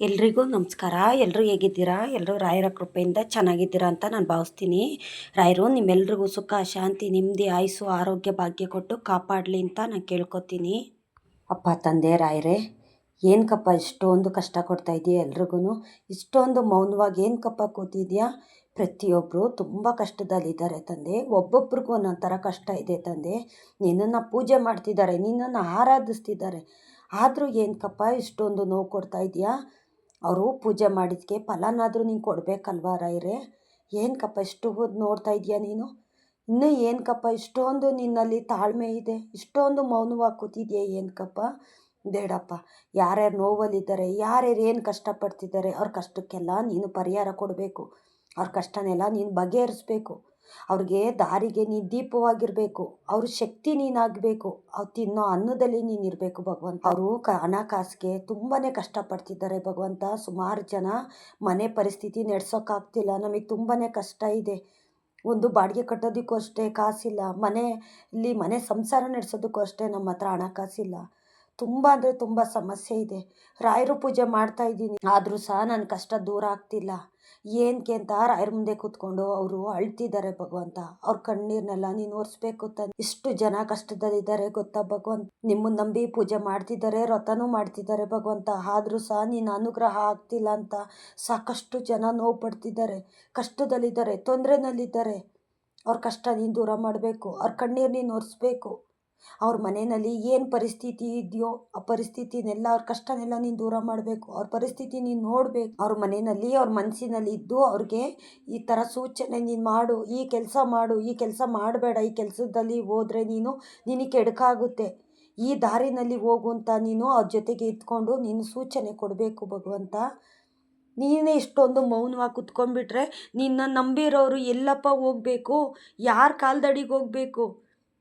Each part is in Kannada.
ಎಲ್ರಿಗೂ ನಮಸ್ಕಾರ. ಎಲ್ಲರೂ ಹೇಗಿದ್ದೀರಾ? ಎಲ್ಲರೂ ರಾಯರ ಕೃಪೆಯಿಂದ ಚೆನ್ನಾಗಿದ್ದೀರಾ ಅಂತ ನಾನು ಭಾವಿಸ್ತೀನಿ. ರಾಯರು, ನಿಮ್ಮೆಲ್ರಿಗೂ ಸುಖ, ಶಾಂತಿ ನೆಮ್ಮದಿ ಆಯುಸ್ಸು, ಆರೋಗ್ಯ, ಭಾಗ್ಯ ಕೊಟ್ಟು ಕಾಪಾಡಲಿ ಅಂತ ನಾನು ಕೇಳ್ಕೊತೀನಿ. ಅಪ್ಪ, ತಂದೆ, ರಾಯರೇ ಏನಕ್ಕಪ್ಪ ಇಷ್ಟೊಂದು ಕಷ್ಟ ಕೊಡ್ತಾ ಇದೆಯಾ ಎಲ್ರಿಗೂ ಇಷ್ಟೊಂದು ಮೌನವಾಗಿ ಏನಕ್ಕಪ್ಪ ಕೂತಿದ್ಯಾ? ಪ್ರತಿಯೊಬ್ಬರು ತುಂಬ ಕಷ್ಟದಲ್ಲಿದ್ದಾರೆ ತಂದೆ. ಒಬ್ಬೊಬ್ರಿಗೂ ಒಂದೊಂದು ಥರ ಕಷ್ಟ ಇದೆ ತಂದೆ. ನಿನ್ನನ್ನು ಪೂಜೆ ಮಾಡ್ತಿದ್ದಾರೆ, ನಿನ್ನನ್ನು ಆರಾಧಿಸ್ತಿದ್ದಾರೆ. ಆದರೂ ಏನಕ್ಕಪ್ಪ ಇಷ್ಟೊಂದು ನೋವು ಕೊಡ್ತಾ ಇದೆಯಾ? ಅವರು ಪೂಜೆ ಮಾಡಿದ್ಕೆ ಫಲನಾದರೂ ನೀನು ಕೊಡಬೇಕಲ್ವಾ ರಾಯರೇ? ಏನಕ್ಕಪ್ಪ ಇಷ್ಟು ನೋಡ್ತಾ ಇದೆಯಾ ನೀನು? ಇನ್ನೂ ಕಪ್ಪ ಇಷ್ಟೊಂದು ನಿನ್ನಲ್ಲಿ ತಾಳ್ಮೆ ಇದೆ, ಇಷ್ಟೊಂದು ಮೌನವಾಗಿ ಕೂತಿದೆಯಾ ಏನಕ್ಕಪ್ಪ ಬೇಡಪ್ಪ, ಯಾರ್ಯಾರು ನೋವಲ್ಲಿದ್ದಾರೆ, ಯಾರ್ಯಾರು ಏನು ಕಷ್ಟಪಡ್ತಿದ್ದಾರೆ, ಅವ್ರ ಕಷ್ಟಕ್ಕೆಲ್ಲ ನೀನು ಪರಿಹಾರ ಕೊಡಬೇಕು, ಅವ್ರ ಕಷ್ಟನೆಲ್ಲ ನೀನು ಬಗೆಹರಿಸ್ಬೇಕು. ಅವ್ರಿಗೆ ದಾರಿಗೆ ನೀ ದೀಪವಾಗಿರಬೇಕು, ಅವ್ರ ಶಕ್ತಿ ನೀನಾಗಬೇಕು ಅವ್ರು ತಿನ್ನೋ ಅನ್ನದಲ್ಲಿ ನೀನು ಇರಬೇಕು ಭಗವಂತ. ಅವರು ಕ ಹಣಕಾಸಿಗೆ ತುಂಬಾ ಕಷ್ಟಪಡ್ತಿದ್ದಾರೆ ಭಗವಂತ. ಸುಮಾರು ಜನ ಮನೆ ಪರಿಸ್ಥಿತಿ ನಡೆಸೋಕ್ಕಾಗ್ತಿಲ್ಲ ನಮಗೆ ತುಂಬಾ ಕಷ್ಟ ಇದೆ. ಒಂದು ಬಾಡಿಗೆ ಕಟ್ಟೋದಕ್ಕೂ ಅಷ್ಟೇ ಕಾಸಿಲ್ಲ ಮನೆಯಲ್ಲಿ ಮನೆ ಸಂಸಾರ ನಡೆಸೋದಕ್ಕೂ ಅಷ್ಟೇ ನಮ್ಮ ಹತ್ರ ಹಣಕಾಸಿಲ್ಲ. ತುಂಬ ಅಂದರೆ ತುಂಬ ಸಮಸ್ಯೆ ಇದೆ. ರಾಯರು ಪೂಜೆ ಮಾಡ್ತಾ ಇದ್ದೀನಿ, ಆದರೂ ಸಹ ನನ್ನ ಕಷ್ಟ ದೂರ ಆಗ್ತಿಲ್ಲ. ಏನಕ್ಕೆ ಅಂತ ರಾಯರ ಮುಂದೆ ಕೂತ್ಕೊಂಡು ಅವರು ಅಳ್ತಿದ್ದಾರೆ ಭಗವಂತ. ಅವ್ರ ಕಣ್ಣೀರನ್ನೆಲ್ಲ ನೀನು ಒರೆಸ್ಬೇಕು ತಂದು ಇಷ್ಟು ಜನ ಕಷ್ಟದಲ್ಲಿದ್ದಾರೆ ಗೊತ್ತಾ ಭಗವಂತ? ನಿಮ್ಮನ್ನ ನಂಬಿ ಪೂಜೆ ಮಾಡ್ತಿದ್ದಾರೆ ವ್ರತನೂ ಮಾಡ್ತಿದ್ದಾರೆ ಭಗವಂತ. ಆದರೂ ಸಹ ನೀನು ಅನುಗ್ರಹ ಆಗ್ತಿಲ್ಲ ಅಂತ ಸಾಕಷ್ಟು ಜನ ನೋವು ಪಡ್ತಿದ್ದಾರೆ. ಕಷ್ಟದಲ್ಲಿದ್ದಾರೆ, ತೊಂದರೆನಲ್ಲಿದ್ದಾರೆ. ಅವ್ರ ಕಷ್ಟ ನೀನು ದೂರ ಮಾಡಬೇಕು. ಅವ್ರ ಕಣ್ಣೀರು ನೀನು ಒರೆಸ್ಬೇಕು. ಅವ್ರ ಮನೆಯಲ್ಲಿ ಏನು ಪರಿಸ್ಥಿತಿ ಇದೆಯೋ ಆ ಪರಿಸ್ಥಿತಿನೆಲ್ಲ ಅವ್ರ ಕಷ್ಟನೆಲ್ಲ ನೀನು ದೂರ ಮಾಡಬೇಕು. ಅವ್ರ ಪರಿಸ್ಥಿತಿ ನೀನು ನೋಡಬೇಕು. ಅವ್ರ ಮನೆಯಲ್ಲಿ, ಅವ್ರ ಮನಸ್ಸಿನಲ್ಲಿ ಇದ್ದು ಅವ್ರಿಗೆ ಈ ಥರ ಸೂಚನೆ ನೀನು ಮಾಡು, ಈ ಕೆಲಸ ಮಾಡು, ಈ ಕೆಲಸ ಮಾಡಬೇಡ, ಈ ಕೆಲಸದಲ್ಲಿ ಹೋದರೆ ನೀನು, ನಿನಗೆ ಕೆಡಕಾಗುತ್ತೆ. ಈ ದಾರಿನಲ್ಲಿ ಹೋಗು ಅಂತ ನೀನು ಅವ್ರ ಜೊತೆಗೆ ಇದ್ಕೊಂಡು ನೀನು ಸೂಚನೆ ಕೊಡಬೇಕು ಭಗವಂತ. ನೀನೇ ಇಷ್ಟೊಂದು ಮೌನವಾಗಿ ಕುತ್ಕೊಂಡ್ಬಿಟ್ರೆ ನಿನ್ನ ನಂಬಿರೋರು ಎಲ್ಲಪ್ಪ ಹೋಗಬೇಕು. ಯಾರ ಕಾಲ್ದಡಿಗೆ ಹೋಗಬೇಕು?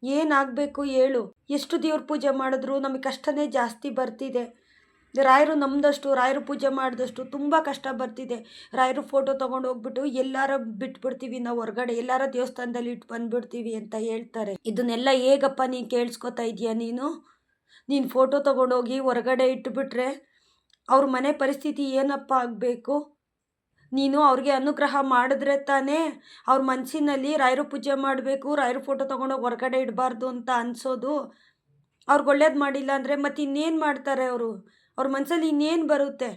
ಏನಾಗಬೇಕು ಹೇಳು. ಎಷ್ಟು ದೇವ್ರ ಪೂಜೆ ಮಾಡಿದ್ರು ನಮಗೆ ಕಷ್ಟನೇ ಜಾಸ್ತಿ ಬರ್ತಿದೆ. ರಾಯರು ನಮ್ಮದಷ್ಟು ರಾಯರು ಪೂಜೆ ಮಾಡಿದಷ್ಟು ತುಂಬ ಕಷ್ಟ ಬರ್ತಿದೆ. ರಾಯರು ಫೋಟೋ ತೊಗೊಂಡು ಹೋಗ್ಬಿಟ್ಟು ಎಲ್ಲಾರ ಬಿಟ್ಬಿಡ್ತೀವಿ ನಾವು ಹೊರಗಡೆ, ಎಲ್ಲಾರ ದೇವಸ್ಥಾನದಲ್ಲಿ ಇಟ್ಟು ಬಂದ್ಬಿಡ್ತೀವಿ ಅಂತ ಹೇಳ್ತಾರೆ. ಇದನ್ನೆಲ್ಲ ಹೇಗಪ್ಪ ನೀನು ಕೇಳಿಸ್ಕೊತಾ ಇದೀಯ ನೀನು? ನೀನು ಫೋಟೋ ತೊಗೊಂಡೋಗಿ ಹೊರಗಡೆ ಇಟ್ಬಿಟ್ರೆ ಅವ್ರ ಮನೆ ಪರಿಸ್ಥಿತಿ ಏನಪ್ಪ ಆಗಬೇಕು? ನೀನು ಅವ್ರಿಗೆ ಅನುಗ್ರಹ ಮಾಡಿದ್ರೆ ತಾನೇ ಅವ್ರ ಮನಸ್ಸಿನಲ್ಲಿ ರಾಯರು ಪೂಜೆ ಮಾಡಬೇಕು, ರಾಯರು ಫೋಟೋ ತೊಗೊಂಡೋಗಿ ಹೊರಗಡೆ ಇಡಬಾರ್ದು ಅಂತ ಅನಿಸೋದು. ಅವ್ರಿಗೆ ಒಳ್ಳೇದು ಮಾಡಿಲ್ಲ ಅಂದರೆ ಮತ್ತು ಇನ್ನೇನು ಮಾಡ್ತಾರೆ ಅವರು? ಅವ್ರ ಮನಸ್ಸಲ್ಲಿ ಇನ್ನೇನು ಬರುತ್ತೆ?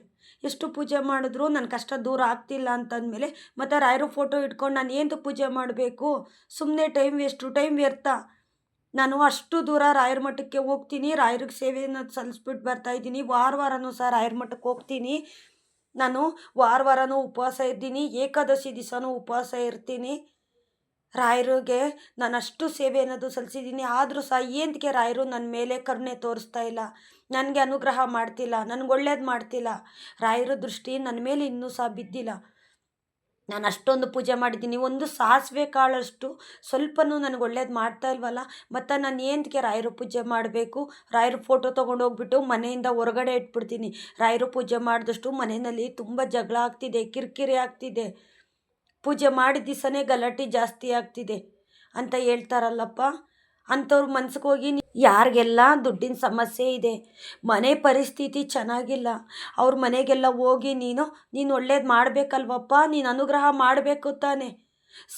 ಎಷ್ಟು ಪೂಜೆ ಮಾಡಿದ್ರು ನನ್ನ ಕಷ್ಟ ದೂರ ಆಗ್ತಿಲ್ಲ ಅಂತಂದಮೇಲೆ ಮತ್ತು ರಾಯರು ಫೋಟೋ ಇಟ್ಕೊಂಡು ನಾನು ಏನು ಪೂಜೆ ಮಾಡಬೇಕು? ಸುಮ್ಮನೆ ಟೈಮ್ ಎಷ್ಟು ಟೈಮ್ ವ್ಯರ್ಥ. ನಾನು ಅಷ್ಟು ದೂರ ರಾಯರ ಮಠಕ್ಕೆ ಹೋಗ್ತೀನಿ, ರಾಯರಿಗೆ ಸೇವೆಯನ್ನು ಸಲ್ಲಿಸ್ಬಿಟ್ಟು ಬರ್ತಾಯಿದ್ದೀನಿ ವಾರ ವಾರನೂ ಸಹ ರಾಯರ ಮಠಕ್ಕೆ ಹೋಗ್ತೀನಿ. ನಾನು ವಾರ ವಾರನೂ ಉಪವಾಸ ಇದ್ದೀನಿ, ಏಕಾದಶಿ ದಿವಸನೂ ಉಪವಾಸ ಇರ್ತೀನಿ. ರಾಯರಿಗೆ ನಾನು ಅಷ್ಟು ಸೇವೆ ಅನ್ನೋದು ಸಲ್ಲಿಸಿದ್ದೀನಿ, ಆದರೂ ಸಹ ಏನಕ್ಕೆ ರಾಯರು ನನ್ನ ಮೇಲೆ ಕರುಣೆ ತೋರಿಸ್ತಾ ಇಲ್ಲ. ನನಗೆ ಅನುಗ್ರಹ ಮಾಡ್ತಿಲ್ಲ, ನನಗೆ ಒಳ್ಳೇದು ಮಾಡ್ತಿಲ್ಲ. ರಾಯರ ದೃಷ್ಟಿ ನನ್ನ ಮೇಲೆ ಇನ್ನೂ ಸಹ ಬಿದ್ದಿಲ್ಲ. ನಾನು ಅಷ್ಟೊಂದು ಪೂಜೆ ಮಾಡಿದ್ದೀನಿ. ಒಂದು ಸಾಸಿವೆ ಕಾಳಷ್ಟು ಸ್ವಲ್ಪನೂ ನನಗೆ ಒಳ್ಳೇದು ಮಾಡ್ತಾ ಇಲ್ವಲ್ಲ? ಮತ್ತು ನಾನು ಏನಕ್ಕೆ ರಾಯರು ಪೂಜೆ ಮಾಡಬೇಕು? ರಾಯರ ಫೋಟೋ ತೊಗೊಂಡು ಹೋಗ್ಬಿಟ್ಟು ಮನೆಯಿಂದ ಹೊರಗಡೆ ಇಟ್ಬಿಡ್ತೀನಿ. ರಾಯರು ಪೂಜೆ ಮಾಡಿದಷ್ಟು ಮನೆಯಲ್ಲಿ ತುಂಬ ಜಗಳ ಆಗ್ತಿದೆ, ಕಿರಿಕಿರಿ ಆಗ್ತಿದೆ. ಪೂಜೆ ಮಾಡಿದ ದಿವಸನೇ ಗಲಾಟೆ ಜಾಸ್ತಿ ಆಗ್ತಿದೆ ಅಂತ ಹೇಳ್ತಾರಲ್ಲಪ್ಪ? ಅಂಥವ್ರ ಮನ್ಸಿಗೆ ಹೋಗಿ ಯಾರಿಗೆಲ್ಲ ದುಡ್ಡಿನ ಸಮಸ್ಯೆ ಇದೆ, ಮನೆ ಪರಿಸ್ಥಿತಿ ಚೆನ್ನಾಗಿಲ್ಲ, ಅವ್ರ ಮನೆಗೆಲ್ಲ ಹೋಗಿ, ನೀನು ನೀನು ಒಳ್ಳೇದು ಮಾಡಬೇಕಲ್ವಪ್ಪ, ನೀನು ಅನುಗ್ರಹ ಮಾಡಬೇಕು ತಾನೆ.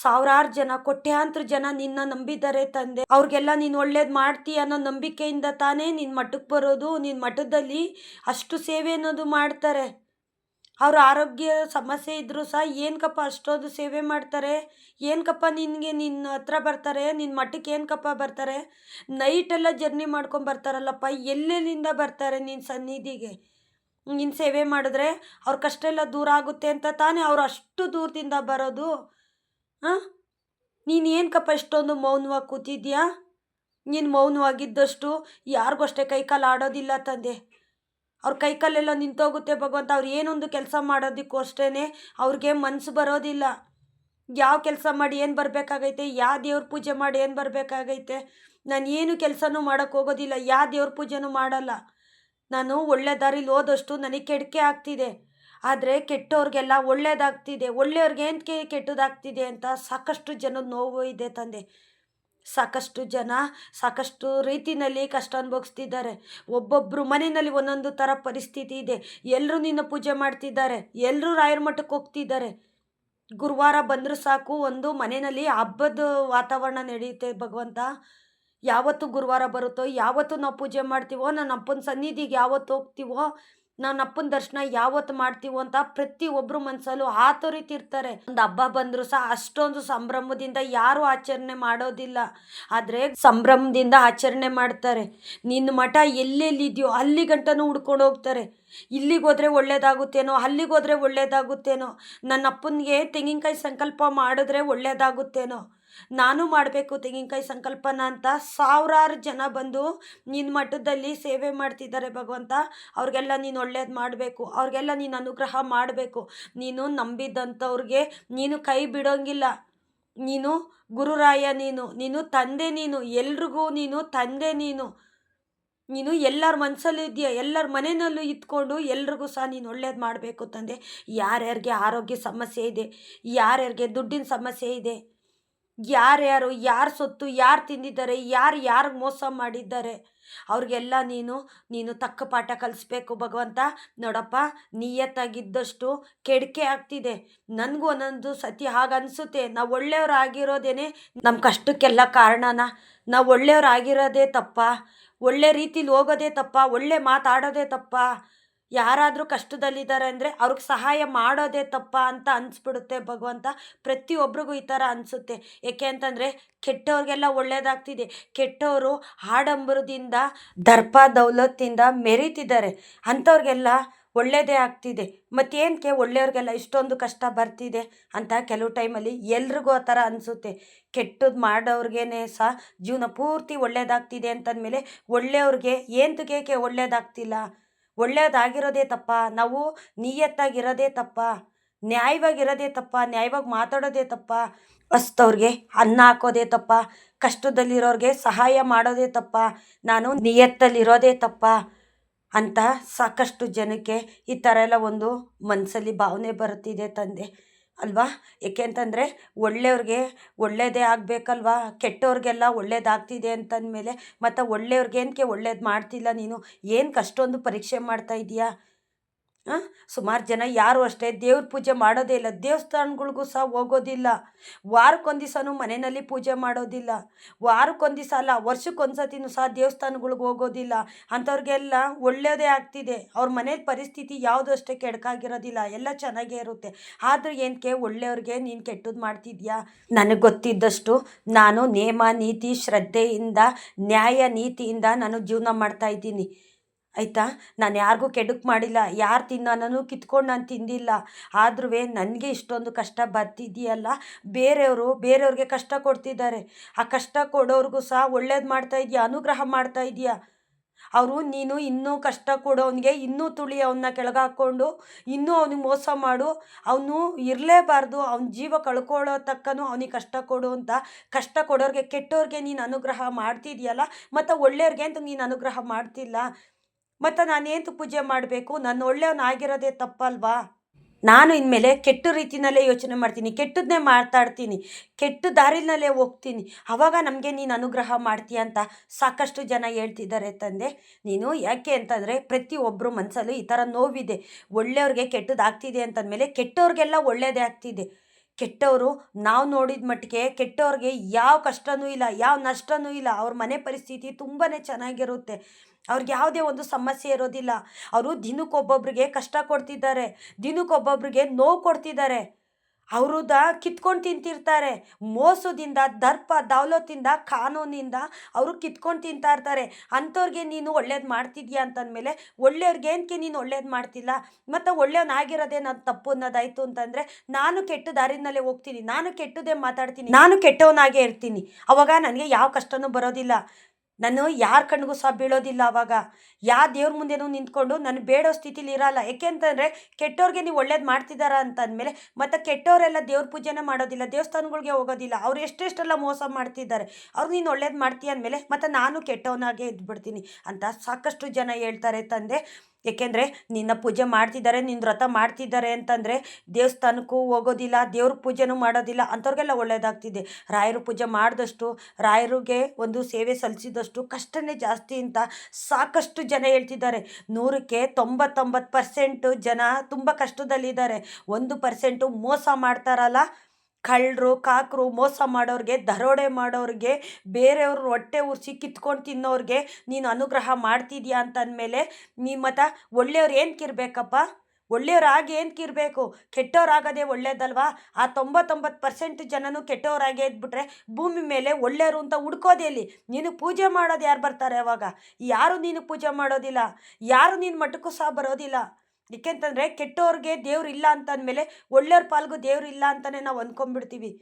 ಸಾವಿರಾರು ಜನ, ಕೋಟ್ಯಾಂತರ ಜನ ನಿನ್ನ ನಂಬಿದ್ದಾರೆ ತಂದೆ. ಅವ್ರಿಗೆಲ್ಲ ನೀನು ಒಳ್ಳೇದು ಮಾಡ್ತೀಯ ಅನ್ನೋ ನಂಬಿಕೆಯಿಂದ ತಾನೇ ನಿನ್ನ ಮಠಕ್ಕೆ ಬರೋದು ನಿನ್ನ ಮಠದಲ್ಲಿ ಅಷ್ಟು ಸೇವೆ ಅನ್ನೋದು ಮಾಡ್ತಾರೆ. ಅವ್ರ ಆರೋಗ್ಯ ಸಮಸ್ಯೆ ಇದ್ದರೂ ಸಹ ಏನಕ್ಕಪ್ಪ ಅಷ್ಟೊಂದು ಸೇವೆ ಮಾಡ್ತಾರೆ? ಏನಕ್ಕಪ್ಪ ನಿನಗೆ ನಿನ್ನ ಹತ್ರ ಬರ್ತಾರೆ? ನಿನ್ನ ಮಟ್ಟಕ್ಕೆ ಏನಕ್ಕಪ್ಪ ಬರ್ತಾರೆ? ನೈಟೆಲ್ಲ ಜರ್ನಿ ಮಾಡ್ಕೊಂಡು ಬರ್ತಾರಲ್ಲಪ್ಪ, ಎಲ್ಲೆಲ್ಲಿಂದ ಬರ್ತಾರೆ ನಿನ್ನ ಸನ್ನಿಧಿಗೆ? ನಿನ್ನ ಸೇವೆ ಮಾಡಿದ್ರೆ ಅವ್ರ ಕಷ್ಟ ಎಲ್ಲ ದೂರ ಆಗುತ್ತೆ ಅಂತ ತಾನೇ ಅವ್ರು ಅಷ್ಟು ದೂರದಿಂದ ಬರೋದು? ಹಾಂ ನೀನು ಏನಕ್ಕಪ್ಪ ಇಷ್ಟೊಂದು ಮೌನವಾಗಿ ಕೂತಿದ್ಯಾ? ನೀನು ಮೌನವಾಗಿದ್ದಷ್ಟು ಯಾರಿಗೂ ಅಷ್ಟೇ ಕೈಕಾಲು ಆಡೋದಿಲ್ಲ ತಂದೆ. ಅವ್ರ ಕೈಕಾಲೆಲ್ಲ ನಿಂತೋಗುತ್ತೆ ಭಗವಂತ. ಅವ್ರು ಏನೊಂದು ಕೆಲಸ ಮಾಡೋದಕ್ಕೂ ಅಷ್ಟೇ ಅವ್ರಿಗೆ ಮನಸ್ಸು ಬರೋದಿಲ್ಲ. ಯಾವ ಕೆಲಸ ಮಾಡಿ ಏನು ಬರಬೇಕಾಗೈತೆ ಯಾವ ದೇವ್ರ ಪೂಜೆ ಮಾಡಿ ಏನು ಬರಬೇಕಾಗೈತೆ. ನಾನು ಏನು ಕೆಲಸನೂ ಮಾಡೋಕ್ಕೆ ಹೋಗೋದಿಲ್ಲ ಯಾವ ದೇವ್ರ ಪೂಜೆನೂ ಮಾಡಲ್ಲ. ನಾನು ಒಳ್ಳೆ ದಾರಿಲಿ ಹೋದಷ್ಟು ನನಗೆ ಕೆಡಕೆ ಆಗ್ತಿದೆ. ಆದರೆ ಕೆಟ್ಟವ್ರಿಗೆಲ್ಲ ಒಳ್ಳೇದಾಗ್ತಿದೆ. ಒಳ್ಳೆಯವ್ರಿಗೆ ಏನಕ್ಕೆ ಕೆಟ್ಟದಾಗ್ತಿದೆ ಅಂತ ಸಾಕಷ್ಟು ಜನದ ನೋವು ಇದೆ ತಂದೆ. ಸಾಕಷ್ಟು ಜನ ಸಾಕಷ್ಟು ರೀತಿಯಲ್ಲಿ ಕಷ್ಟ ಅನುಭವಿಸ್ತಿದ್ದಾರೆ. ಒಬ್ಬೊಬ್ಬರು ಮನೆಯಲ್ಲಿ ಒಂದೊಂದು ಥರ ಪರಿಸ್ಥಿತಿ ಇದೆ. ಎಲ್ಲರೂ ನಿನ್ನ ಪೂಜೆ ಮಾಡ್ತಿದ್ದಾರೆ. ಎಲ್ಲರೂ ರಾಯರ ಮಠಕ್ಕೆ ಹೋಗ್ತಿದ್ದಾರೆ. ಗುರುವಾರ ಬಂದರೂ ಸಾಕು, ಒಂದು ಮನೆಯಲ್ಲಿ ಹಬ್ಬದ ವಾತಾವರಣ ನಡೆಯುತ್ತೆ ಭಗವಂತ. ಯಾವತ್ತು ಗುರುವಾರ ಬರುತ್ತೋ, ಯಾವತ್ತು ನಾವು ಪೂಜೆ ಮಾಡ್ತೀವೋ, ನನ್ನ ಅಪ್ಪನ ಸನ್ನಿಧಿಗೆ ಯಾವತ್ತು ಹೋಗ್ತೀವೋ ನನ್ನ ಅಪ್ಪನ ದರ್ಶನ ಯಾವತ್ತು ಮಾಡ್ತೀವೋ ಅಂತ ಪ್ರತಿ ಒಬ್ಬರು ಮನಸ್ಸಲ್ಲೂ ಆತೊರಿತಿರ್ತಾರೆ ಒಂದು ಹಬ್ಬ ಬಂದರೂ ಸಹ ಅಷ್ಟೊಂದು ಸಂಭ್ರಮದಿಂದ ಯಾರೂ ಆಚರಣೆ ಮಾಡೋದಿಲ್ಲ. ಆದರೆ ಸಂಭ್ರಮದಿಂದ ಆಚರಣೆ ಮಾಡ್ತಾರೆ. ನಿನ್ನ ಮಠ ಎಲ್ಲೆಲ್ಲಿದೆಯೋ ಅಲ್ಲಿ ಗಂಟನೂ ಹುಡ್ಕೊಂಡು ಹೋಗ್ತಾರೆ. ಇಲ್ಲಿಗೆ ಹೋದ್ರೆ ಒಳ್ಳೇದಾಗುತ್ತೇನೋ ಅಲ್ಲಿಗೆ ಒಳ್ಳೇದಾಗುತ್ತೇನೋ. ನನ್ನ ಅಪ್ಪನಿಗೆ ತೆಂಗಿನಕಾಯಿ ಸಂಕಲ್ಪ ಮಾಡಿದ್ರೆ ಒಳ್ಳೇದಾಗುತ್ತೇನೋ. ನಾನು ಮಾಡಬೇಕು ತೆಂಗಿನಕಾಯಿ ಸಂಕಲ್ಪನ ಅಂತ ಸಾವಿರಾರು ಜನ ಬಂದು ನಿನ್ನ ಮಠದಲ್ಲಿ ಸೇವೆ ಮಾಡ್ತಿದ್ದಾರೆ ಭಗವಂತ. ಅವ್ರಿಗೆಲ್ಲ ನೀನು ಒಳ್ಳೇದು ಮಾಡಬೇಕು. ಅವ್ರಿಗೆಲ್ಲ ನೀನು ಅನುಗ್ರಹ ಮಾಡಬೇಕು. ನೀನು ನಂಬಿದ್ದಂಥವ್ರಿಗೆ ನೀನು ಕೈ ಬಿಡೋಂಗಿಲ್ಲ. ನೀನು ಗುರುರಾಯ ನೀನು. ನೀನು ತಂದೆ ನೀನು. ಎಲ್ರಿಗೂ ನೀನು ತಂದೆ ನೀನು. ನೀನು ಎಲ್ಲರ ಮನಸ್ಸಲ್ಲೂ ಇದೆಯಾ ಎಲ್ಲರ ಮನೆಯಲ್ಲೂ ಇದ್ಕೊಂಡು ಎಲ್ರಿಗೂ ಸಹ ನೀನು ಒಳ್ಳೇದು ಮಾಡಬೇಕು ತಂದೆ. ಯಾರ್ಯಾರಿಗೆ ಆರೋಗ್ಯ ಸಮಸ್ಯೆ ಇದೆ? ಯಾರ್ಯಾರಿಗೆ ದುಡ್ಡಿನ ಸಮಸ್ಯೆ ಇದೆ? ಯಾರ್ಯಾರು ಯಾರು ಸೊತ್ತು, ಯಾರು ತಿಂದಿದ್ದಾರೆ, ಯಾರು ಯಾರಿಗೆ ಮೋಸ ಮಾಡಿದ್ದಾರೆ? ಅವ್ರಿಗೆಲ್ಲ ನೀನು ನೀನು ತಕ್ಕ ಪಾಠ ಕಲಿಸ್ಬೇಕು ಭಗವಂತ. ನೋಡಪ್ಪ, ನಿಯತ್ತಾಗಿದ್ದಷ್ಟು ಕೆಡಕೆ ಆಗ್ತಿದೆ. ನನಗೂ ಒಂದೊಂದು ಸತಿ ಹಾಗೆ ಅನಿಸುತ್ತೆ. ನಾವು ಒಳ್ಳೆಯವರಾಗಿರೋದೇನೆ ನಮ್ಮ ಕಷ್ಟಕ್ಕೆಲ್ಲ ಕಾರಣನ. ನಾವು ಒಳ್ಳೆಯವರಾಗಿರೋದೇ ತಪ್ಪ. ಒಳ್ಳೆ ರೀತಿಲಿ ಹೋಗೋದೇ ತಪ್ಪ. ಒಳ್ಳೆ ಮಾತಾಡೋದೇ ತಪ್ಪ. ಯಾರಾದರೂ ಕಷ್ಟದಲ್ಲಿದ್ದಾರೆ ಅಂದರೆ ಅವ್ರಿಗೆ ಸಹಾಯ ಮಾಡೋದೇ ತಪ್ಪ ಅಂತ ಅನಿಸ್ಬಿಡುತ್ತೆ ಭಗವಂತ. ಪ್ರತಿಯೊಬ್ಬರಿಗೂ ಈ ಥರ ಅನಿಸುತ್ತೆ. ಏಕೆ ಅಂತಂದರೆ ಕೆಟ್ಟವ್ರಿಗೆಲ್ಲ ಒಳ್ಳೇದಾಗ್ತಿದೆ. ಕೆಟ್ಟವರು ಆಡಂಬರದಿಂದ, ದರ್ಪ ದೌಲತ್ತಿಂದ ಮೆರೀತಿದ್ದಾರೆ. ಅಂಥವ್ರಿಗೆಲ್ಲ ಒಳ್ಳೆಯದೇ ಆಗ್ತಿದೆ. ಮತ್ತೇನಕ್ಕೆ ಒಳ್ಳೆಯವ್ರಿಗೆಲ್ಲ ಇಷ್ಟೊಂದು ಕಷ್ಟ ಬರ್ತಿದೆ ಅಂತ ಕೆಲವು ಟೈಮಲ್ಲಿ ಎಲ್ರಿಗೂ ಆ ಥರ ಅನಿಸುತ್ತೆ. ಕೆಟ್ಟದ್ದು ಮಾಡೋರ್ಗೇ ಸಹ ಜೀವನ ಪೂರ್ತಿ ಒಳ್ಳೇದಾಗ್ತಿದೆ ಅಂತಂದಮೇಲೆ ಒಳ್ಳೆಯವ್ರಿಗೆ ಏಂತಕ್ಕೆ ಒಳ್ಳೇದಾಗ್ತಿಲ್ಲ? ಒಳ್ಳೇದಾಗಿರೋದೇ ತಪ್ಪ. ನಾವು ನಿಯತ್ತಾಗಿರೋದೇ ತಪ್ಪ. ನ್ಯಾಯವಾಗಿರೋದೇ ತಪ್ಪ. ನ್ಯಾಯವಾಗಿ ಮಾತಾಡೋದೇ ತಪ್ಪ. ಅಸ್ತವ್ರಿಗೆ ಅನ್ನ ಹಾಕೋದೇ ತಪ್ಪ. ಕಷ್ಟದಲ್ಲಿರೋರಿಗೆ ಸಹಾಯ ಮಾಡೋದೇ ತಪ್ಪ. ನಾನು ನಿಯತ್ತಲ್ಲಿರೋದೇ ತಪ್ಪ ಅಂತ ಸಾಕಷ್ಟು ಜನಕ್ಕೆ ಈ ಥರ ಎಲ್ಲ ಒಂದು ಮನಸ್ಸಲ್ಲಿ ಭಾವನೆ ಬರುತ್ತಿದೆ ತಂದೆ. ಅಲ್ವಾ? ಏಕೆ ಅಂತಂದರೆ ಒಳ್ಳೆಯವ್ರಿಗೆ ಒಳ್ಳೆಯದೇ ಆಗಬೇಕಲ್ವಾ? ಕೆಟ್ಟವ್ರಿಗೆಲ್ಲ ಒಳ್ಳೇದಾಗ್ತಿದೆ ಅಂತಂದಮೇಲೆ ಮತ್ತು ಒಳ್ಳೆಯವ್ರಿಗೆ ಏನಕ್ಕೆ ಒಳ್ಳೇದು ಮಾಡ್ತಿಲ್ಲ ನೀನು? ಏನಕ್ಕೆ ಅಷ್ಟೊಂದು ಪರೀಕ್ಷೆ ಮಾಡ್ತಾ ಇದೀಯಾ? ಸುಮಾರು ಜನ ಯಾರು ಅಷ್ಟೇ ದೇವ್ರ ಪೂಜೆ ಮಾಡೋದೇ ಇಲ್ಲ. ದೇವಸ್ಥಾನಗಳಿಗೂ ಸಹ ಹೋಗೋದಿಲ್ಲ. ವಾರಕ್ಕೊಂದಿಸನೂ ಮನೆಯಲ್ಲಿ ಪೂಜೆ ಮಾಡೋದಿಲ್ಲ. ವಾರಕ್ಕೊಂದಿಸ ಅಲ್ಲ, ವರ್ಷಕ್ಕೊಂದ್ಸತಿನೂ ಸಹ ದೇವಸ್ಥಾನಗಳಿಗೆ ಹೋಗೋದಿಲ್ಲ. ಅಂಥವ್ರಿಗೆಲ್ಲ ಒಳ್ಳೆಯದೇ ಆಗ್ತಿದೆ. ಅವ್ರ ಮನೆ ಪರಿಸ್ಥಿತಿ ಯಾವುದು ಅಷ್ಟೇ ಕೆಡಕಾಗಿರೋದಿಲ್ಲ. ಎಲ್ಲ ಚೆನ್ನಾಗೇ ಇರುತ್ತೆ. ಆದರೂ ಏನಕ್ಕೆ ಒಳ್ಳೆಯವ್ರಿಗೆ ನೀನು ಕೆಟ್ಟದ್ದು ಮಾಡ್ತಿದ್ಯಾ? ನನಗೆ ಗೊತ್ತಿದ್ದಷ್ಟು ನಾನು ನೇಮ, ನೀತಿ, ಶ್ರದ್ಧೆಯಿಂದ, ನ್ಯಾಯ, ನೀತಿಯಿಂದ ನಾನು ಜೀವನ ಮಾಡ್ತಾ ಇದ್ದೀನಿ. ಆಯಿತಾ? ನಾನು ಯಾರಿಗೂ ಕೆಡುಕು ಮಾಡಿಲ್ಲ. ಯಾರು ತಿನ್ನೋನೂ ಕಿತ್ಕೊಂಡು ನಾನು ತಿಂದಿಲ್ಲ. ಆದ್ರೂ ನನಗೆ ಇಷ್ಟೊಂದು ಕಷ್ಟ ಬರ್ತಿದೆಯಲ್ಲ? ಬೇರೆಯವರು ಬೇರೆಯವ್ರಿಗೆ ಕಷ್ಟ ಕೊಡ್ತಿದ್ದಾರೆ. ಆ ಕಷ್ಟ ಕೊಡೋರಿಗೂ ಸಹ ಒಳ್ಳೇದು ಮಾಡ್ತಾ ಇದೆಯಾ? ಅನುಗ್ರಹ ಮಾಡ್ತಾ ಇದೆಯಾ? ಅವರು ನೀನು ಇನ್ನೂ ಕಷ್ಟ ಕೊಡೋನಿಗೆ ಇನ್ನೂ ತುಳಿ ಅವನ್ನ ಕೆಳಗೆ ಹಾಕ್ಕೊಂಡು ಇನ್ನೂ ಅವನಿಗೆ ಮೋಸ ಮಾಡು. ಅವನು ಇರಲೇಬಾರ್ದು. ಅವನ ಜೀವ ಕಳ್ಕೊಳ್ಳೋ ತಕ್ಕನು ಅವನಿಗೆ ಕಷ್ಟ ಕೊಡು ಅಂತ. ಕಷ್ಟ ಕೊಡೋರಿಗೆ ಕೆಟ್ಟೋರಿಗೆ ನೀನು ಅನುಗ್ರಹ ಮಾಡ್ತಿದ್ಯಲ್ಲ? ಮತ್ತು ಒಳ್ಳೆಯವ್ರಿಗೆ ಅಂತ ನೀನು ಅನುಗ್ರಹ ಮಾಡ್ತಿಲ್ಲ. ಮತ್ತು ನಾನೇಂತ ಪೂಜೆ ಮಾಡಬೇಕು? ನಾನು ಒಳ್ಳೆಯವನಾಗಿರೋದೇ ತಪ್ಪಲ್ವಾ? ನಾನು ಇನ್ಮೇಲೆ ಕೆಟ್ಟ ರೀತಿಯಲ್ಲೇ ಯೋಚನೆ ಮಾಡ್ತೀನಿ ಕೆಟ್ಟದನ್ನೇ ಮಾತಾಡ್ತೀನಿ, ಕೆಟ್ಟ ದಾರಿನಲ್ಲೇ ಹೋಗ್ತೀನಿ. ಆವಾಗ ನಮಗೆ ನೀನು ಅನುಗ್ರಹ ಮಾಡ್ತೀಯ ಅಂತ ಸಾಕಷ್ಟು ಜನ ಹೇಳ್ತಿದ್ದಾರೆ ತಂದೆ. ನೀನು ಯಾಕೆ ಅಂತಂದರೆ ಪ್ರತಿಯೊಬ್ಬರು ಮನಸ್ಸಲ್ಲೂ ಈ ಥರ ನೋವಿದೆ. ಒಳ್ಳೆಯವ್ರಿಗೆ ಕೆಟ್ಟದ್ದು ಆಗ್ತಿದೆ ಅಂತಂದಮೇಲೆ ಕೆಟ್ಟವ್ರಿಗೆಲ್ಲ ಒಳ್ಳೆಯದೇ ಆಗ್ತಿದೆ. ಕೆಟ್ಟವರು ನಾವು ನೋಡಿದ ಮಟ್ಟಿಗೆ ಕೆಟ್ಟವ್ರಿಗೆ ಯಾವ ಕಷ್ಟವೂ ಇಲ್ಲ, ಯಾವ ನಷ್ಟವೂ ಇಲ್ಲ. ಅವ್ರ ಮನೆ ಪರಿಸ್ಥಿತಿ ತುಂಬಾ ಚೆನ್ನಾಗಿರುತ್ತೆ. ಅವ್ರಿಗೆ ಯಾವುದೇ ಒಂದು ಸಮಸ್ಯೆ ಇರೋದಿಲ್ಲ. ಅವರು ದಿನಕ್ಕೊಬ್ಬೊಬ್ರಿಗೆ ಕಷ್ಟ ಕೊಡ್ತಿದ್ದಾರೆ ದಿನಕ್ಕೊಬ್ಬೊಬ್ರಿಗೆ ನೋವು ಕೊಡ್ತಿದ್ದಾರೆ. ಅವ್ರದ ಕಿತ್ಕೊಂಡು ತಿಂತಿರ್ತಾರೆ. ಮೋಸದಿಂದ, ದರ್ಪ ದೌಲತ್ತಿಂದ ಕಾನೂನಿಂದ ಅವರು ಕಿತ್ಕೊಂಡು ತಿಂತಾ ಇರ್ತಾರೆ. ಅಂಥವ್ರಿಗೆ ನೀನು ಒಳ್ಳೇದು ಮಾಡ್ತಿದ್ಯಾ ಅಂತಂದಮೇಲೆ, ಒಳ್ಳೆಯವ್ರಿಗೆ ಏನಕ್ಕೆ ನೀನು ಒಳ್ಳೇದು ಮಾಡ್ತಿಲ್ಲ? ಮತ್ತು ಒಳ್ಳೆಯವನಾಗಿರೋದೇ ನನ್ನ ತಪ್ಪು ಅನ್ನೋದಾಯಿತು ಅಂತಂದರೆ, ನಾನು ಕೆಟ್ಟ ದಾರಿನಲ್ಲೇ ಹೋಗ್ತೀನಿ, ನಾನು ಕೆಟ್ಟದೇ ಮಾತಾಡ್ತೀನಿ, ನಾನು ಕೆಟ್ಟವನಾಗೇ ಇರ್ತೀನಿ. ಅವಾಗ ನನಗೆ ಯಾವ ಕಷ್ಟನೂ ಬರೋದಿಲ್ಲ. ನಾನು ಯಾರ ಕಣ್ಣಿಗೂ ಸಹ ಬೀಳೋದಿಲ್ಲ ಅವಾಗ. ಯಾವ ದೇವ್ರ ಮುಂದೆನೂ ನಿಂತ್ಕೊಂಡು ನಾನು ಬೇಡೋ ಸ್ಥಿತಿಲಿ ಇರಲ್ಲ. ಯಾಕೆ ಅಂತಂದರೆ ಕೆಟ್ಟವ್ರಿಗೆ ನೀವು ಒಳ್ಳೇದು ಅಂತ ಅಂದಮೇಲೆ ಮತ್ತು ಕೆಟ್ಟವರೆಲ್ಲ ದೇವ್ರ ಪೂಜೆನೇ ಮಾಡೋದಿಲ್ಲ, ದೇವಸ್ಥಾನಗಳಿಗೆ ಹೋಗೋದಿಲ್ಲ. ಅವ್ರು ಎಷ್ಟೆಷ್ಟೆಲ್ಲ ಮೋಸ ಮಾಡ್ತಿದ್ದಾರೆ. ಅವ್ರು ನೀನು ಒಳ್ಳೇದು ಮಾಡ್ತೀಯ ಅಂದಮೇಲೆ ಮತ್ತು ನಾನು ಕೆಟ್ಟವನಾಗೆ ಇದ್ಬಿಡ್ತೀನಿ ಅಂತ ಸಾಕಷ್ಟು ಜನ ಹೇಳ್ತಾರೆ ತಂದೆ. ಏಕೆಂದರೆ ನಿನ್ನ ಪೂಜೆ ಮಾಡ್ತಿದ್ದಾರೆ ನಿನ್ನ ವ್ರತ ಮಾಡ್ತಿದ್ದಾರೆ ಅಂತಂದರೆ ದೇವಸ್ಥಾನಕ್ಕೂ ಹೋಗೋದಿಲ್ಲ, ದೇವ್ರ ಪೂಜೆನೂ ಮಾಡೋದಿಲ್ಲ, ಅಂಥವ್ರಿಗೆಲ್ಲ ಒಳ್ಳೆಯದಾಗ್ತಿದೆ ರಾಯರು ಪೂಜೆ ಮಾಡಿದಷ್ಟು, ರಾಯರಿಗೆ ಒಂದು ಸೇವೆ ಸಲ್ಲಿಸಿದಷ್ಟು ಕಷ್ಟನೇ ಜಾಸ್ತಿ ಅಂತ ಸಾಕಷ್ಟು ಜನ ಹೇಳ್ತಿದ್ದಾರೆ. ನೂರಕ್ಕೆ ತೊಂಬತ್ತೊಂಬತ್ತು ಪರ್ಸೆಂಟು ಜನ ತುಂಬ ಕಷ್ಟದಲ್ಲಿದ್ದಾರೆ. ಒಂದು ಪರ್ಸೆಂಟು ಮೋಸ ಮಾಡ್ತಾರಲ್ಲ ಕಳ್ಳರು, ಕಾಕರು, ಮೋಸ ಮಾಡೋರಿಗೆ, ದರೋಡೆ ಮಾಡೋರಿಗೆ, ಬೇರೆಯವ್ರ ಹೊಟ್ಟೆ ಉರ್ಸಿ ಕಿತ್ಕೊಂಡು ತಿನ್ನೋರಿಗೆ ನೀನು ಅನುಗ್ರಹ ಮಾಡ್ತಿದ್ಯಾ ಅಂತಂದಮೇಲೆ ನೀ ಮತ್ತು ಒಳ್ಳೆಯವ್ರು ಏನಕ್ಕಿರ್ಬೇಕಪ್ಪ ಒಳ್ಳೆಯವ್ರಾಗಿ ಏನಕ್ಕಿರಬೇಕು ಕೆಟ್ಟವರಾಗೋದೇ ಒಳ್ಳೇದಲ್ವಾ? ಆ ತೊಂಬತ್ತೊಂಬತ್ತು ಪರ್ಸೆಂಟ್ ಜನನು ಕೆಟ್ಟವರಾಗಿ ಇದ್ಬಿಟ್ರೆ ಭೂಮಿ ಮೇಲೆ ಒಳ್ಳೆಯವರು ಅಂತ ಹುಡ್ಕೋದೇ ಇಲ್ಲಿ. ನೀನು ಪೂಜೆ ಮಾಡೋದು ಯಾರು ಬರ್ತಾರೆ ಅವಾಗ? ಯಾರು ನೀನು ಪೂಜೆ ಮಾಡೋದಿಲ್ಲ? ಯಾರು ನೀನು ಮಠಕ್ಕೂ ಸಹ ಬರೋದಿಲ್ಲ? ಏಕೆಂತಂದರೆ ಕೆಟ್ಟವ್ರಿಗೆ ದೇವ್ರು ಇಲ್ಲ ಅಂತ ಅಂದ್ಮೇಲೆ ಒಳ್ಳೆಯವ್ರ ಪಾಲ್ಗೂ ದೇವ್ರು ಇಲ್ಲ ಅಂತಲೇ ನಾವು ಅಂದ್ಕೊಂಬಿಡ್ತೀವಿ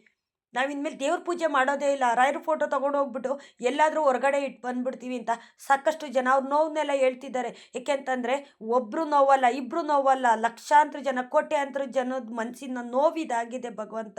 ನಾವು ಇನ್ಮೇಲೆ ದೇವ್ರ ಪೂಜೆ ಮಾಡೋದೇ ಇಲ್ಲ, ರಾಯರ ಫೋಟೋ ತೊಗೊಂಡು ಹೋಗ್ಬಿಟ್ಟು ಎಲ್ಲಾದರೂ ಹೊರಗಡೆ ಇಟ್ಟು ಬಂದ್ಬಿಡ್ತೀವಿ ಅಂತ ಸಾಕಷ್ಟು ಜನ ಅವ್ರ ನೋವನ್ನೆಲ್ಲ ಹೇಳ್ತಿದ್ದಾರೆ. ಏಕೆಂತಂದರೆ ಒಬ್ಬರು ನೋವಲ್ಲ ಇಬ್ಬರು ನೋವಲ್ಲ, ಲಕ್ಷಾಂತರ ಜನ, ಕೋಟ್ಯಾಂತರ ಜನದ ಮನಸ್ಸಿನ ನೋವಿದಾಗಿದೆ ಭಗವಂತ.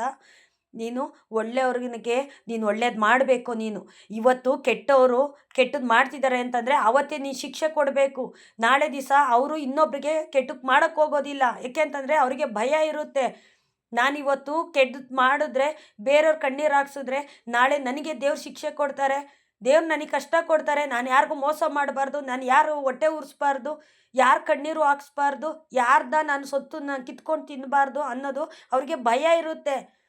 ನೀನು ಒಳ್ಳೆಯವ್ರಿಗೆ ನೀನು ಒಳ್ಳೇದು ಮಾಡಬೇಕು ನೀನು. ಇವತ್ತು ಕೆಟ್ಟವರು ಕೆಟ್ಟದ್ದು ಮಾಡ್ತಿದ್ದಾರೆ ಅಂತಂದರೆ ಅವತ್ತೇ ನೀನು ಶಿಕ್ಷೆ ಕೊಡಬೇಕು. ನಾಳೆ ದಿವಸ ಅವರು ಇನ್ನೊಬ್ರಿಗೆ ಕೆಟ್ಟಕ್ಕೆ ಮಾಡೋಕ್ಕೆ ಹೋಗೋದಿಲ್ಲ. ಯಾಕೆ ಅಂತಂದರೆ ಅವರಿಗೆ ಭಯ ಇರುತ್ತೆ. ನಾನಿವತ್ತು ಕೆಟ್ಟದ್ದು ಮಾಡಿದ್ರೆ ಬೇರೆಯವ್ರ ಕಣ್ಣೀರು ಹಾಕ್ಸಿದ್ರೆ ನಾಳೆ ನನಗೆ ದೇವ್ರು ಶಿಕ್ಷೆ ಕೊಡ್ತಾರೆ. ದೇವ್ರು ನನಗೆ ಕಷ್ಟ ಕೊಡ್ತಾರೆ. ನಾನು ಯಾರಿಗೂ ಮೋಸ ಮಾಡಬಾರ್ದು. ನಾನು ಯಾರು ಹೊಟ್ಟೆ ಉರಿಸ್ಬಾರ್ದು. ಯಾರ ಕಣ್ಣೀರು ಹಾಕ್ಸ್ಬಾರ್ದು. ಯಾರ್ದ ನಾನು ಸೊತ್ತು ನಾನು ಕಿತ್ಕೊಂಡು ತಿನ್ನಬಾರ್ದು ಅನ್ನೋದು ಅವ್ರಿಗೆ ಭಯ ಇರುತ್ತೆ.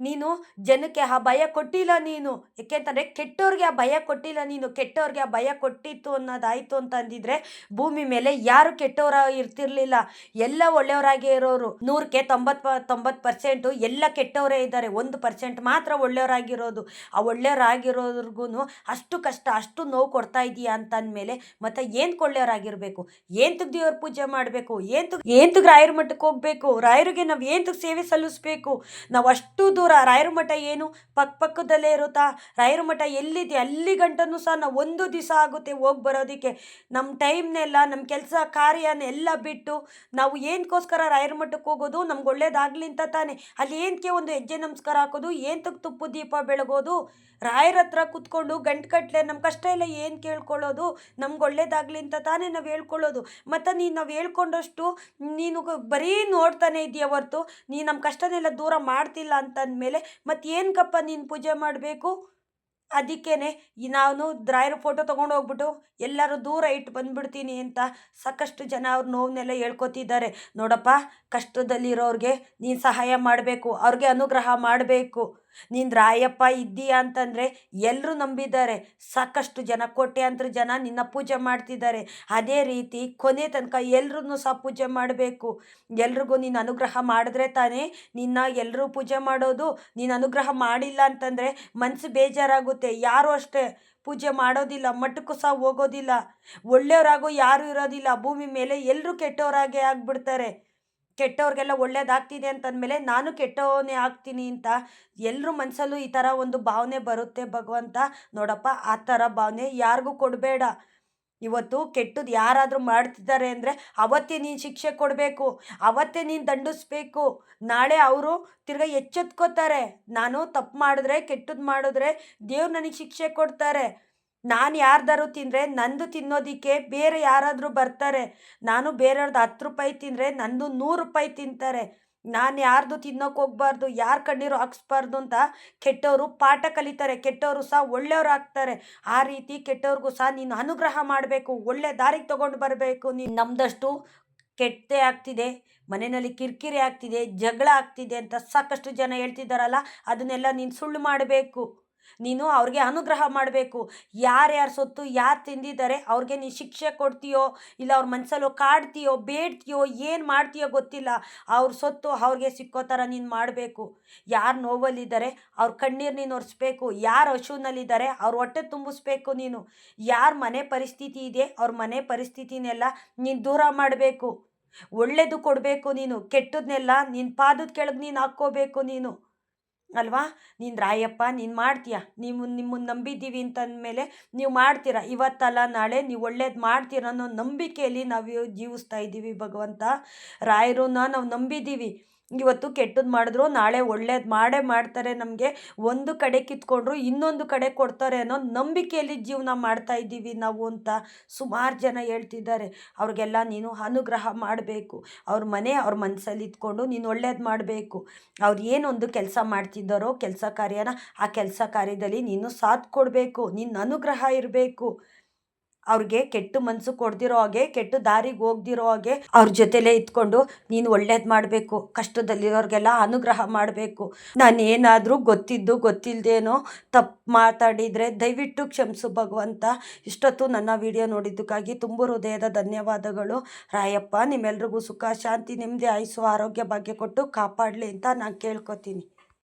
ನೀನು ಜನಕ್ಕೆ ಆ ಭಯ ಕೊಟ್ಟಿಲ್ಲ ನೀನು. ಯಾಕೆಂತಂದ್ರೆ ಕೆಟ್ಟವ್ರಿಗೆ ಆ ಭಯ ಕೊಟ್ಟಿಲ್ಲ ನೀನು. ಕೆಟ್ಟವ್ರಿಗೆ ಆ ಭಯ ಕೊಟ್ಟಿತ್ತು ಅನ್ನೋದಾಯಿತು ಅಂತಂದಿದ್ರೆ ಭೂಮಿ ಮೇಲೆ ಯಾರು ಕೆಟ್ಟವರ ಇರ್ತಿರ್ಲಿಲ್ಲ. ಎಲ್ಲ ಒಳ್ಳೆಯವರಾಗೇ ಇರೋರು. ನೂರಕ್ಕೆ ತೊಂಬತ್ತು ತೊಂಬತ್ತು ಪರ್ಸೆಂಟು ಎಲ್ಲ ಕೆಟ್ಟವರೇ ಇದ್ದಾರೆ. ಒಂದು ಪರ್ಸೆಂಟ್ ಮಾತ್ರ ಒಳ್ಳೆಯವರಾಗಿರೋದು. ಆ ಒಳ್ಳೆಯವರಾಗಿರೋರ್ಗು ಅಷ್ಟು ಕಷ್ಟ, ಅಷ್ಟು ನೋವು ಕೊಡ್ತಾ ಇದೀಯಾ ಅಂತ ಅಂದಮೇಲೆ ಮತ್ತೆ ಏನು ಒಳ್ಳೆಯವರಾಗಿರಬೇಕು? ಏನು ದೇವ್ರ ಪೂಜೆ ಮಾಡಬೇಕು? ಏನು ಏನು ರಾಯರ ಮಠಕ್ಕೆ ಹೋಗ್ಬೇಕು? ರಾಯರಿಗೆ ನಾವು ಏನು ಸೇವೆ ಸಲ್ಲಿಸ್ಬೇಕು? ನಾವು ಅಷ್ಟು ರಾಯರ ಮಠ ಏನು? ಪಕ್ಕ ಪಕ್ಕದಲ್ಲೇ ಇರುತ್ತಾ? ರಾಯರ ಮಠ ಎಲ್ಲಿದೆ? ಅಲ್ಲಿ ಗಂಟನೂ ಸಹ ನಾವು ಒಂದು ದಿವಸ ಆಗುತ್ತೆ ಹೋಗಿ ಬರೋದಕ್ಕೆ. ನಮ್ಮ ಟೈಮ್ನೆಲ್ಲ ನಮ್ಮ ಕೆಲಸ ಕಾರ್ಯನೆಲ್ಲ ಬಿಟ್ಟು ನಾವು ಏನಕ್ಕೋಸ್ಕರ ರಾಯರ ಮಠಕ್ಕೆ ಹೋಗೋದು? ನಮ್ಗೆ ಒಳ್ಳೇದಾಗಲಿ ಅಂತ ತಾನೆ. ಅಲ್ಲಿ ಏನಕ್ಕೆ ಒಂದು ಹೆಜ್ಜೆ ನಮಸ್ಕಾರ ಹಾಕೋದು? ಏಂತಕ್ಕೆ ತುಪ್ಪು ದೀಪ ಬೆಳಗೋದು? ರಾಯರ ಹತ್ರ ಕುತ್ಕೊಂಡು ಗಂಟು ಕಟ್ಲೆ ನಮ್ಮ ಕಷ್ಟ ಎಲ್ಲ ಏನು ಕೇಳ್ಕೊಳ್ಳೋದು? ನಮ್ಗೆ ಒಳ್ಳೇದಾಗಲಿ ಅಂತ ತಾನೇ ನಾವು ಹೇಳ್ಕೊಳ್ಳೋದು. ಮತ್ತು ನೀನು ನಾವು ಹೇಳ್ಕೊಂಡಷ್ಟು ನೀನು ಬರೀ ನೋಡ್ತಾನೆ ಇದೆಯಾ ಹೊರ್ತು. ನೀನು ನಮ್ಮ ಕಷ್ಟನೆಲ್ಲ ದೂರ ಮಾಡ್ತಿಲ್ಲ ಅಂತಂದಮೇಲೆ ಮತ್ತು ಏನಕ್ಕಪ್ಪ ನೀನು ಪೂಜೆ ಮಾಡಬೇಕು? ಅದಕ್ಕೇ ನಾನು ದ್ರಾಯರ ಫೋಟೋ ತೊಗೊಂಡು ಹೋಗ್ಬಿಟ್ಟು ಎಲ್ಲರೂ ದೂರ ಇಟ್ಟು ಬಂದ್ಬಿಡ್ತೀನಿ ಅಂತ ಸಾಕಷ್ಟು ಜನ ಅವ್ರ ನೋವನ್ನೆಲ್ಲ ಹೇಳ್ಕೊತಿದ್ದಾರೆ. ನೋಡಪ್ಪ, ಕಷ್ಟದಲ್ಲಿರೋರಿಗೆ ನೀನು ಸಹಾಯ ಮಾಡಬೇಕು, ಅವ್ರಿಗೆ ಅನುಗ್ರಹ ಮಾಡಬೇಕು. ನೀನು ರಾಯಪ್ಪ ಇದ್ದೀಯಾ ಅಂತಂದರೆ ಎಲ್ಲರೂ ನಂಬಿದ್ದಾರೆ. ಸಾಕಷ್ಟು ಜನ, ಕೋಟ್ಯಾಂತರ ಜನ ನಿನ್ನ ಪೂಜೆ ಮಾಡ್ತಿದ್ದಾರೆ. ಅದೇ ರೀತಿ ಕೊನೆ ತನಕ ಎಲ್ರೂ ಸಹ ಪೂಜೆ ಮಾಡಬೇಕು. ಎಲ್ರಿಗೂ ನೀನು ಅನುಗ್ರಹ ಮಾಡಿದ್ರೆ ತಾನೇ ನಿನ್ನ ಎಲ್ಲರೂ ಪೂಜೆ ಮಾಡೋದು. ನೀನು ಅನುಗ್ರಹ ಮಾಡಿಲ್ಲ ಅಂತಂದರೆ ಮನಸ್ಸು ಬೇಜಾರಾಗುತ್ತೆ. ಯಾರು ಅಷ್ಟೇ ಪೂಜೆ ಮಾಡೋದಿಲ್ಲ, ಮಠಕ್ಕೂ ಸಹ ಹೋಗೋದಿಲ್ಲ. ಒಳ್ಳೆಯವರಾಗೂ ಯಾರೂ ಇರೋದಿಲ್ಲ. ಭೂಮಿ ಮೇಲೆ ಎಲ್ಲರೂ ಕೆಟ್ಟವರಾಗೇ ಆಗಿಬಿಡ್ತಾರೆ. ಕೆಟ್ಟವ್ರಿಗೆಲ್ಲ ಒಳ್ಳೇದಾಗ್ತಿದೆ ಅಂತಂದಮೇಲೆ ನಾನು ಕೆಟ್ಟವನೇ ಆಗ್ತೀನಿ ಅಂತ ಎಲ್ಲರೂ ಮನಸ್ಸಲ್ಲೂ ಈ ಥರ ಒಂದು ಭಾವನೆ ಬರುತ್ತೆ ಭಗವಂತ. ನೋಡಪ್ಪ, ಆ ಥರ ಭಾವನೆ ಯಾರಿಗೂ ಕೊಡಬೇಡ. ಇವತ್ತು ಕೆಟ್ಟದ್ದು ಯಾರಾದರೂ ಮಾಡ್ತಿದ್ದಾರೆ ಅಂದರೆ ಅವತ್ತೇ ನೀನು ಶಿಕ್ಷೆ ಕೊಡಬೇಕು, ಅವತ್ತೇ ನೀನು ದಂಡಿಸ್ಬೇಕು. ನಾಳೆ ಅವರು ತಿರ್ಗಾ ಎಚ್ಚೆತ್ಕೋತಾರೆ. ನಾನು ತಪ್ಪು ಮಾಡಿದ್ರೆ ಕೆಟ್ಟದ್ದು ಮಾಡಿದ್ರೆ ದೇವ್ರು ನನಗೆ ಶಿಕ್ಷೆ ಕೊಡ್ತಾರೆ. ನಾನು ಯಾರ್ದಾರು ತಿಂದರೆ ನಂದು ತಿನ್ನೋದಕ್ಕೆ ಬೇರೆ ಯಾರಾದರೂ ಬರ್ತಾರೆ. ನಾನು ಬೇರೆಯವ್ರದ್ದು ಹತ್ತು ರೂಪಾಯಿ ತಿಂದರೆ ನಂದು ನೂರು ರೂಪಾಯಿ ತಿಂತಾರೆ. ನಾನು ಯಾರ್ದು ತಿನ್ನೋಕೆ ಹೋಗ್ಬಾರ್ದು, ಯಾರ ಕಣ್ಣೀರು ಹಾಕ್ಸ್ಬಾರ್ದು ಅಂತ ಕೆಟ್ಟವರು ಪಾಠ ಕಲಿತಾರೆ. ಕೆಟ್ಟವರು ಸಹ ಒಳ್ಳೆಯವ್ರು ಆಗ್ತಾರೆ. ಆ ರೀತಿ ಕೆಟ್ಟವ್ರಿಗೂ ಸಹ ನೀನು ಅನುಗ್ರಹ ಮಾಡಬೇಕು, ಒಳ್ಳೆ ದಾರಿಗೆ ತೊಗೊಂಡು ಬರಬೇಕು. ನೀನು ನಮ್ಮದಷ್ಟು ಕೆಟ್ಟದೇ ಆಗ್ತಿದೆ, ಮನೆಯಲ್ಲಿ ಕಿರಿಕಿರಿ ಆಗ್ತಿದೆ, ಜಗಳ ಆಗ್ತಿದೆ ಅಂತ ಸಾಕಷ್ಟು ಜನ ಹೇಳ್ತಿದ್ದಾರಲ್ಲ, ಅದನ್ನೆಲ್ಲ ನೀನು ಸುಳ್ಳು ಮಾಡಬೇಕು. ನೀನು ಅವ್ರಿಗೆ ಅನುಗ್ರಹ ಮಾಡಬೇಕು. ಯಾರ್ಯಾರು ಸೊತ್ತು ಯಾರು ತಿಂದಿದ್ದಾರೆ, ಅವ್ರಿಗೆ ನೀನು ಶಿಕ್ಷೆ ಕೊಡ್ತೀಯೋ, ಇಲ್ಲ ಅವ್ರ ಮನಸ್ಸಲ್ಲೋ ಕಾಡ್ತೀಯೋ, ಬೇಡ್ತೀಯೋ, ಏನು ಮಾಡ್ತೀಯೋ ಗೊತ್ತಿಲ್ಲ. ಅವ್ರ ಸೊತ್ತು ಅವ್ರಿಗೆ ಸಿಕ್ಕೋ ಥರ ನೀನು ಮಾಡಬೇಕು. ಯಾರು ನೋವಲ್ಲಿದ್ದಾರೆ, ಅವ್ರ ಕಣ್ಣೀರು ನೀನು ಒರೆಸ್ಬೇಕು. ಯಾರು ಹಶುನಲ್ಲಿದ್ದಾರೆ, ಅವ್ರ ಹೊಟ್ಟೆ ತುಂಬಿಸ್ಬೇಕು ನೀನು. ಯಾರ ಮನೆ ಪರಿಸ್ಥಿತಿ ಇದೆ, ಅವ್ರ ಮನೆ ಪರಿಸ್ಥಿತಿನೆಲ್ಲ ನೀನು ದೂರ ಮಾಡಬೇಕು. ಒಳ್ಳೇದು ಕೊಡಬೇಕು ನೀನು ಕೆಟ್ಟದನ್ನೆಲ್ಲ ನಿನ್ನ ಪಾದದ ಕೆಳಗೆ ನೀನು ಹಾಕ್ಕೋಬೇಕು ನೀನು. ಅಲ್ವಾ? ನೀನು ರಾಯಪ್ಪ, ನೀನು ಮಾಡ್ತೀಯ? ನೀವು ನಿಮ್ಮನ್ನು ನಂಬಿದ್ದೀವಿ ಅಂತಂದಮೇಲೆ ನೀವು ಮಾಡ್ತೀರ? ಇವತ್ತಲ್ಲ, ನಾಳೆ ನೀವು ಒಳ್ಳೇದು ಮಾಡ್ತೀರ ಅನ್ನೋ ನಂಬಿಕೆಯಲ್ಲಿ ನಾವು ಜೀವಿಸ್ತಾ ಇದ್ದೀವಿ ಭಗವಂತ. ರಾಯರನ್ನ ನಾವು ನಂಬಿದ್ದೀವಿ. ಇವತ್ತು ಕೆಟ್ಟದ್ದು ಮಾಡಿದ್ರು, ನಾಳೆ ಒಳ್ಳೇದು ಮಾಡೇ ಮಾಡ್ತಾರೆ ನಮಗೆ. ಒಂದು ಕಡೆ ಕಿತ್ಕೊಂಡ್ರು ಇನ್ನೊಂದು ಕಡೆ ಕೊಡ್ತಾರೆ ಅನ್ನೋ ನಂಬಿಕೆಯಲ್ಲಿ ಜೀವನ ಮಾಡ್ತಾ ಇದ್ದೀವಿ ನಾವು ಅಂತ ಸುಮಾರು ಜನ ಹೇಳ್ತಿದ್ದಾರೆ. ಅವ್ರಿಗೆಲ್ಲ ನೀನು ಅನುಗ್ರಹ ಮಾಡಬೇಕು. ಅವ್ರ ಮನೆ ಅವ್ರ ಮನಸ್ಸಲ್ಲಿ ಇದ್ಕೊಂಡು ನೀನು ಒಳ್ಳೇದು ಮಾಡಬೇಕು. ಅವ್ರು ಏನೊಂದು ಕೆಲಸ ಮಾಡ್ತಿದ್ದಾರೋ ಕೆಲಸ ಕಾರ್ಯನ ಆ ಕೆಲಸ ಕಾರ್ಯದಲ್ಲಿ ನೀನು ಸಾಥ್ ಕೊಡಬೇಕು. ನಿನ್ನ ಅನುಗ್ರಹ ಇರಬೇಕು. ಅವ್ರಿಗೆ ಕೆಟ್ಟ ಮನಸ್ಸು ಕೊಡ್ದಿರೋ ಹಾಗೆ, ಕೆಟ್ಟ ದಾರಿಗೆ ಹೋಗ್ದಿರೋ ಹಾಗೆ ಅವ್ರ ಜೊತೆಲೇ ಇದ್ಕೊಂಡು ನೀನು ಒಳ್ಳೇದು ಮಾಡಬೇಕು, ಕಷ್ಟದಲ್ಲಿರೋರಿಗೆಲ್ಲ ಅನುಗ್ರಹ ಮಾಡಬೇಕು. ನಾನು ಏನಾದರೂ ಗೊತ್ತಿದ್ದು ಗೊತ್ತಿಲ್ಲದೇನೋ ತಪ್ಪು ಮಾತಾಡಿದರೆ ದಯವಿಟ್ಟು ಕ್ಷಮಿಸು ಭಗವಂತ. ಇಷ್ಟೊತ್ತು ನನ್ನ ವಿಡಿಯೋ ನೋಡಿದ್ದಕ್ಕಾಗಿ ತುಂಬ ಹೃದಯದ ಧನ್ಯವಾದಗಳು. ರಾಯಪ್ಪ, ನಿಮ್ಮೆಲ್ರಿಗೂ ಸುಖ, ಶಾಂತಿ ನೆಮ್ಮದಿ ಆಯಸ್ಸು, ಆರೋಗ್ಯ, ಭಾಗ್ಯ ಕೊಟ್ಟು ಕಾಪಾಡಲಿ ಅಂತ ನಾನು ಕೇಳ್ಕೊತೀನಿ.